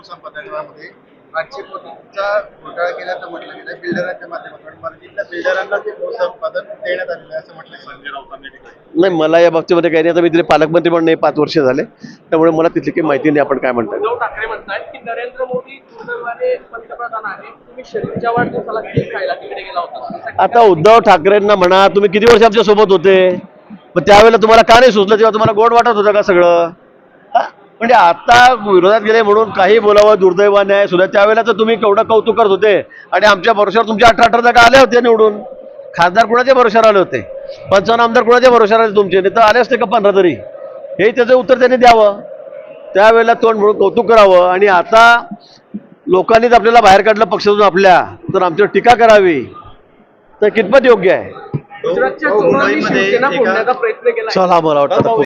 भूसंपादनामध्ये आठशे कोटीचा घोटाळा केल्याचं म्हटलं गेलं बिल्डरांच्या माध्यमातून मर्जीतल्या बिल्डरांना ते भूसंपादन देण्यात आलेलं आहे असं म्हटलं संजय राऊतांनी नाही मला या बाबतीमध्ये काही नाही. आता मी तिथे पालकमंत्री पण नाही पाच वर्ष झाले. त्यामुळे मला तिथली काही माहिती नाही. आपण काय म्हणताय? उद्धव ठाकरे म्हणतात की नरेंद्र मोदी दुर्दैवाने पंतप्रधान आहे तुम्ही शरीरच्या वाढदिवसाला केक खायला तिकडे गेला होता. आता उद्धव ठाकरेंना म्हणा तुम्ही किती वर्ष आमच्यासोबत होते? मग त्यावेळेला तुम्हाला का नाही सुचलं? तेव्हा तुम्हाला गोड वाटत होतं का सगळं? म्हणजे आता विरोधात गेले म्हणून काही बोलावं दुर्दैवाने आहे सुद्धा त्यावेळेला तर तुम्ही केवढं कौतुक करत होते. आणि आमच्या भरोश्यावर तुमचे अठरा अठरा जागा आले होते निवडून. खासदार कुणाच्या भरोश्यावर आले होते? पंचावन्न आमदार कुणाच्या भरोश्यावर आले तुमचे? नाही तर आले असते का पंधरा तरी? हे त्याचं उत्तर त्यांनी द्यावं. त्यावेळेला तोंड म्हणून कौतुक करावं. आणि आता लोकांनीच आपल्याला बाहेर काढलं पक्षातून आपल्या. तर आमच्यावर टीका करावी. तर कितपत योग्य आहे? हो, केला चला मला वाटतं.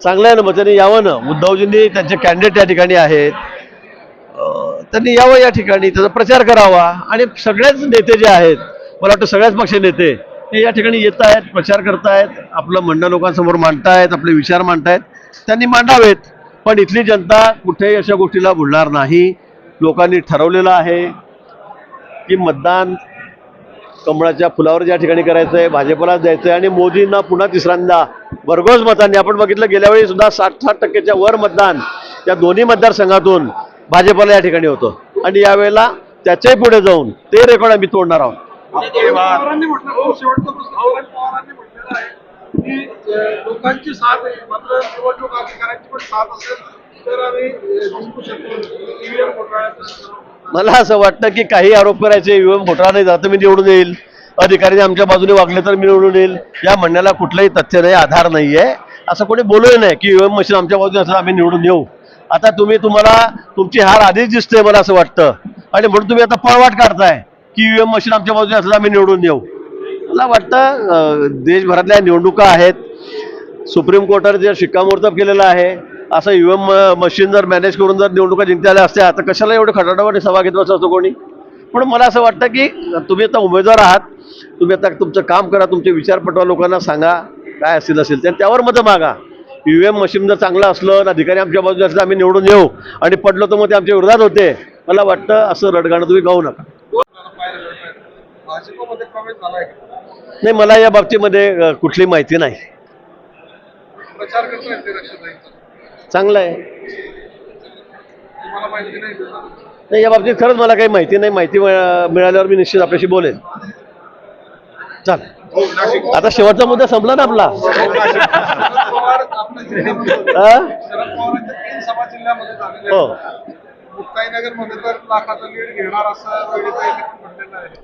चांगलं आहे ना मग त्यांनी यावं ना. उद्धवजींनी त्यांचे कॅन्डिडेट या ठिकाणी आहेत. त्यांनी यावं या ठिकाणी. त्याचा प्रचार करावा. आणि सगळेच नेते जे आहेत मला वाटतं सगळ्याच पक्ष नेते हे या ठिकाणी येत आहेत प्रचार करतायत आपलं म्हणणं लोकांसमोर मांडतायत आपले विचार मांडतायत. त्यांनी मांडावेत. पण इथली जनता कुठेही अशा गोष्टीला भुलणार नाही. लोकांनी ठरवलेलं आहे की मतदान कमळाच्या फुलावर ज्या ठिकाणी करायचं आहे भाजपलाच द्यायचं आहे आणि मोदींना पुन्हा तिसऱ्यांदा भरघोस मतांनी आपण बघितलं गेल्या वेळी सुद्धा साठ साठ टक्क्याच्या वर मतदान या दोन्ही मतदारसंघातून भाजपला या ठिकाणी होतं. आणि यावेळेला त्याच्याही पुढे जाऊन ते रेकॉर्ड आम्ही तोडणार आहोत. हो, हो, लोकांची साथ आहे मात्र निवडणूक अधिकाऱ्यांची पण साथ असेल तर आम्ही जिंकू शकतो. ईव्हीएम घोटाळ्याचं मला असं वाटतं की काही आरोप करायचे युवक घोटाळा नाही जातं मी निवडून येईल. अधिकाऱ्यांनी आमच्या बाजूने वागले तर मी निवडून येईल. या म्हणण्याला कुठलंही तथ्य नाही आधार नाही आहे असं कोणी बोलू नाही की युएम मशीन आमच्या बाजूने असं आम्ही निवडून येऊ. आता तुम्ही तुम्हाला तुमची हार आधीच दिसते मला असं वाटतं. आणि म्हणून तुम्ही आता पळवाट काढताय की युएम मशीन आमच्या बाजूने असलं आम्ही निवडून येऊ. मला वाटतं देशभरातल्या निवडणुका आहेत. सुप्रीम कोर्टाने जे शिक्कामोर्तब केलेलं आहे असं युएम मशीन जर मॅनेज करून जर निवडणुका जिंकल्या असत्या तर कशाला एवढं खटाटावाने सभा घेत असतो कोणी? पण मला असं वाटतं की तुम्ही आता उमेदवार आहात तुम्ही आता तुमचं काम करा तुमचे विचार पटवा लोकांना सांगा काय असेल असेल तर त्यावर मतं मागा. यू मशीन जर चांगलं असलं अधिकारी आमच्या बाजूला असलं आम्ही निवडून येऊ. आणि पडलो तर मग ते आमच्या विरोधात होते. मला वाटतं असं रडगाणं तुम्ही गाऊ नका. नाही मला या बाबतीमध्ये कुठली माहिती नाही. चांगलं आहे. नाही या बाबतीत खरंच मला काही माहिती नाही. माहिती मिळा- मिळाल्यावर मी निश्चित आपल्याशी बोलेन. चाल. आता शेवटचा मुद्दा संपला ना आपला? हा?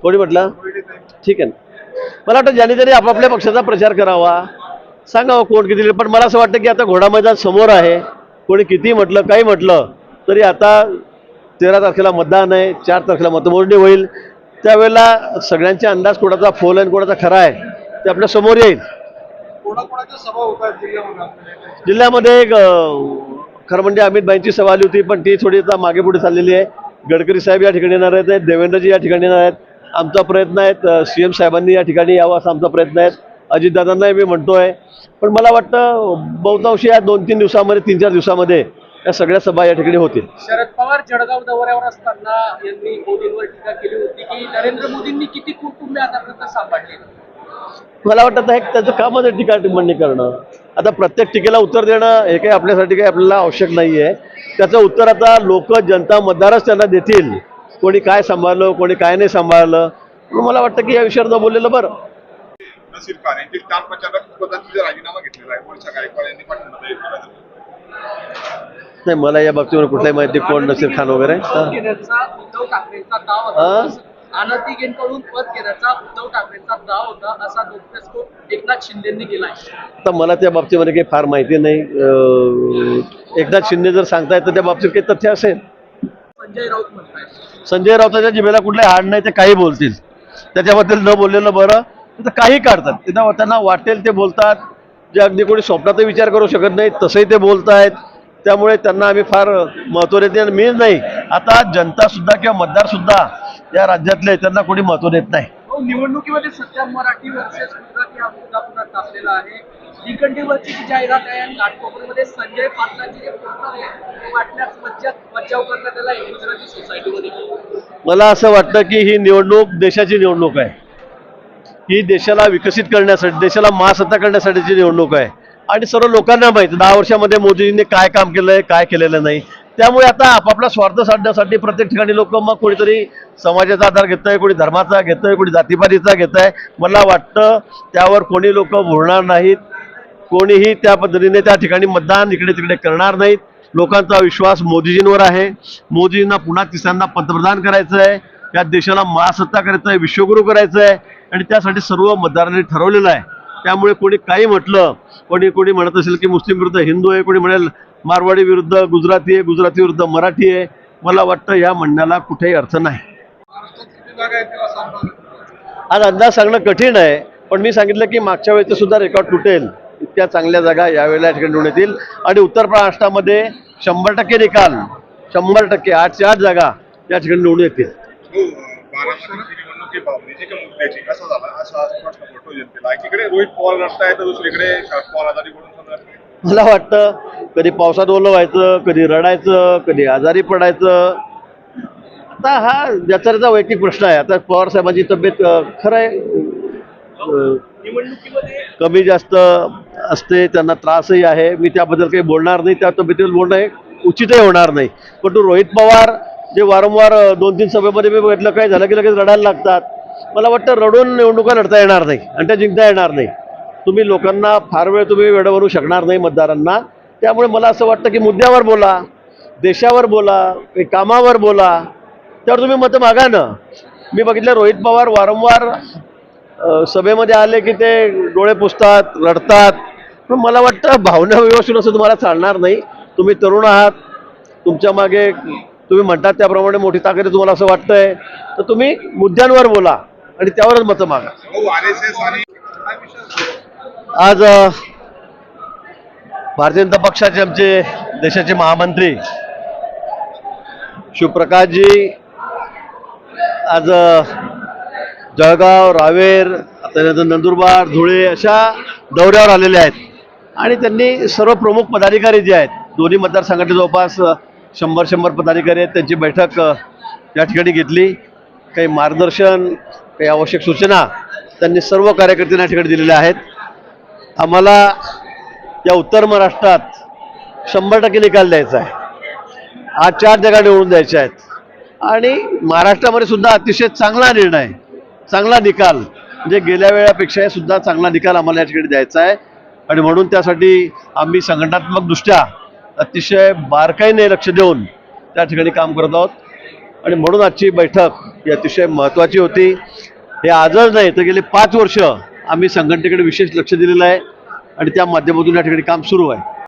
कोणी म्हटलं? ठीक आहे. ना मला वाटतं ज्याने त्याने आपापल्या पक्षाचा प्रचार करावा. सांगावं कोण किती पण मला असं वाटतं की आता घोडा मैदान समोर आहे. कोणी किती म्हटलं काही म्हटलं तरी आता तेरा तारखेला मतदान आहे चार तारखेला मतमोजणी होईल. त्यावेळेला सगळ्यांचे अंदाज कोणाचा फोल आहे आणि कोणाचा खरा आहे ते आपल्यासमोर येईल. आहेत जिल्ह्यामध्ये एक खरं म्हणजे अमित भाईंची सभा आली होती पण ती थोडी आता मागे पुढे चाललेली आहे. गडकरी साहेब या ठिकाणी येणार आहेत देवेंद्रजी या ठिकाणी येणार आहेत. आमचा प्रयत्न आहे सी एम साहेबांनी या ठिकाणी यावं असा आमचा प्रयत्न आहे. अजितदादांनाही मी म्हणतोय. पण मला वाटतं बहुतांशी या दोन तीन दिवसामध्ये तीन चार दिवसामध्ये या सगळ्या सभा या ठिकाणी होतील. शरद पवार जळगाव दौऱ्यावर असताना यांनी मोदींवर टीका केली होती की नरेंद्र मोदींनी किती कुटुंबे आतापर्यंत सांभाळली? मला वाटतं हे त्याचं कामच आहे टीका टिप्पणी करणं. आता प्रत्येक टीकेला उत्तर देणं हे काही आपल्यासाठी काही आपल्याला आवश्यक नाही आहे त्याचं उत्तर आता लोक जनता मतदारच त्यांना देतील. कोणी काय सांभाळलं कोणी काय नाही सांभाळलं. मला वाटतं की या विषयावर न बोललेलं बरं. नसीर खान यांची स्टार प्रचारक पदांचा राजीनामा घेतलेला आहे. वर्षा गायकवाड यांनी पाठवण्यात नाही मला या बाबतीवर कुठल्याही माहिती कोण नसीर खान वगैरे? उद्धव ठाकरेंचा दाव? होता. अनतिकेंकडून पद घेण्याचा उद्धव ठाकरेंचा दाव होता असा गौप्यस्फोट एकनाथ शिंदेंनी केलाय. आता मला त्या बाबतीमध्ये काही फार माहिती नाही. अं, एकनाथ शिंदे जर सांगतायत तर त्या बाबतीत काही तथ्य असेल. संजय राऊत म्हणताय संजय राऊताच्या जिभेला कुठलाही हाड नाही ते काही बोलतील. त्याच्याबद्दल न बोललेलं बरं. तर काही काढतात. त्यांना त्यांना वाटेल ते बोलतात. जे अगदी कोणी स्वप्नातही विचार करू शकत नाही तसंही ते बोलत आहेत त्यामुळे त्यांना आम्ही फार महत्त्व देत नाही आणि मीच नाही आता जनता सुद्धा किंवा मतदार सुद्धा या राज्यातले त्यांना कोणी महत्त्व देत नाही. हो, निवडणुकीमध्ये सध्या मराठी वर्सेस गुजराती हा मुद्दा पुन्हा तापलेला आहे. श्रीखंडीवरची जी जाहिरात आहे आणि घाटकोपरमध्ये संजय पाटलांची जे पोस्टर आहे ते वाटण्यास मज्जा मज्जाव करण्यात आला आहे गुजराती सोसायटीमध्ये मला असं वाटतं की ही निवडणूक देशाची निवडणूक आहे. ही देशाला विकसित करण्यासाठी देशाला महासत्ता करण्यासाठीची निवडणूक आहे. आणि सर्व लोकांना माहिती दहा वर्षामध्ये मोदींनी काय काम केलं आहे काय केलेलं नाही. त्यामुळे आता आपापला स्वार्थ साधण्यासाठी प्रत्येक ठिकाणी लोक मग कोणीतरी समाजाचा आधार घेत आहे कोणी धर्माचा घेत आहे कोणी जातीपातीचा घेत आहे मला वाटतं त्यावर कोणी लोक बोलणार नाहीत. कोणीही त्या पद्धतीने त्या ठिकाणी मतदान इकडे तिकडे करणार नाहीत. लोकांचा विश्वास मोदीजींवर आहे. मोदीजींना पुन्हा तिसऱ्यांदा पंतप्रधान करायचं आहे या देशाला महासत्ता करायचं आहे विश्वगुरू करायचं आहे आणि त्यासाठी सर्व मतदारांनी ठरवलेलं आहे. त्यामुळे कोणी काही म्हटलं कोणी कोणी म्हणत असेल की मुस्लिम विरुद्ध हिंदू आहे कोणी म्हणेल मारवाडी विरुद्ध गुजराती आहे गुजराती विरुद्ध मराठी आहे. मला वाटतं या म्हणण्याला कुठेही अर्थ नाही. आज अंदाज सांगणं कठीण आहे पण मी सांगितलं की मागच्या वेळेचं सुद्धा रेकॉर्ड तुटेल. इतक्या चांगल्या जागा यावेळेला या ठिकाणी निवडून येतील. आणि उत्तर महाराष्ट्रामध्ये शंभर टक्के निकाल शंभर टक्के आठशे आठ जागा या ठिकाणी निवडून येतील. हो, बारामतीची निवडणूक ही भावनेची का मुद्द्याची असं झालं? असा प्रश्न पडतो जनतेला. एकीकडे रोहित पवार लढताय तर दुसरीकडे शरद पवार आजारी पडून समजा मला वाटतं कधी पावसात ओलं व्हायचं कधी रडायचं कधी आजारी पडायचं. आता हा ज्याचा वैयक्तिक प्रश्न आहे. आता पवार साहेबांची तब्येत खरं आहे. निवडणुकीमध्ये कमी जास्त असते त्यांना त्रासही आहे. मी त्याबद्दल काही बोलणार नाही. त्या तब्येतीवर बोलणं हे उचितही होणार नाही. पण तो रोहित पवार जे वारंवार दोन तीन सभेमध्ये मी बघितलं काय झालं की लगेच रडायला लागतात. मला वाटतं रडून निवडणुका लढता येणार नाही आणि त्या जिंकता येणार नाही. तुम्ही लोकांना फार वेळ तुम्ही वेळ शकणार नाही मतदारांना. त्यामुळे मला असं वाटतं की मुद्द्यावर बोला देशावर बोला कामावर बोला. त्यावर तुम्ही मतं मागा ना. मी बघितलं रोहित पवार वारंवार सभेमध्ये आले की ते डोळे पुसतात रडतात. पण मला वाटतं भावना व्यवस्थित असं तुम्हाला चालणार नाही. तुम्ही तरुण आहात. तुमच्या मागे तुम्ही म्हणतात त्याप्रमाणे मोठी ताकद आहे तुम्हाला असं वाटतंय. तर तुम्ही मुद्द्यांवर बोला आणि त्यावरच मतं मागा. आज भारतीय जनता पक्षाचे आमचे देशाचे महामंत्री शिवप्रकाशजी आज जळगाव रावेर त्यानंतर नंदुरबार धुळे अशा दौऱ्यावर आलेले आहेत. आणि त्यांनी सर्व प्रमुख पदाधिकारी जे आहेत दोन्ही मतदारसंघाचे जवळपास शंभर शंभर पदाधिकारी आहेत. त्यांची बैठक या ठिकाणी घेतली. काही मार्गदर्शन काही आवश्यक सूचना त्यांनी सर्व कार्यकर्त्यांना या ठिकाणी दिलेल्या आहेत. आम्हाला या उत्तर महाराष्ट्रात शंभर टक्के निकाल द्यायचा आहे. आज चार जागा निवडून द्यायच्या आहेत. आणि महाराष्ट्रामध्ये सुद्धा अतिशय चांगला निर्णय चांगला निकाल म्हणजे गेल्या वेळापेक्षा सुद्धा चांगला निकाल आम्हाला या ठिकाणी द्यायचा आहे. आणि म्हणून त्यासाठी आम्ही संघटनात्मकदृष्ट्या अतिशय बारकाईने लक्ष देऊन त्या ठिकाणी काम करत आहोत. आणि म्हणून आजची बैठक ही अतिशय महत्त्वाची होती. हे आजच नाही तर गेले पाच वर्ष आम्ही संघटनेकडे विशेष लक्ष दिलेलं आहे. आणि त्या माध्यमातून या ठिकाणी काम सुरू आहे.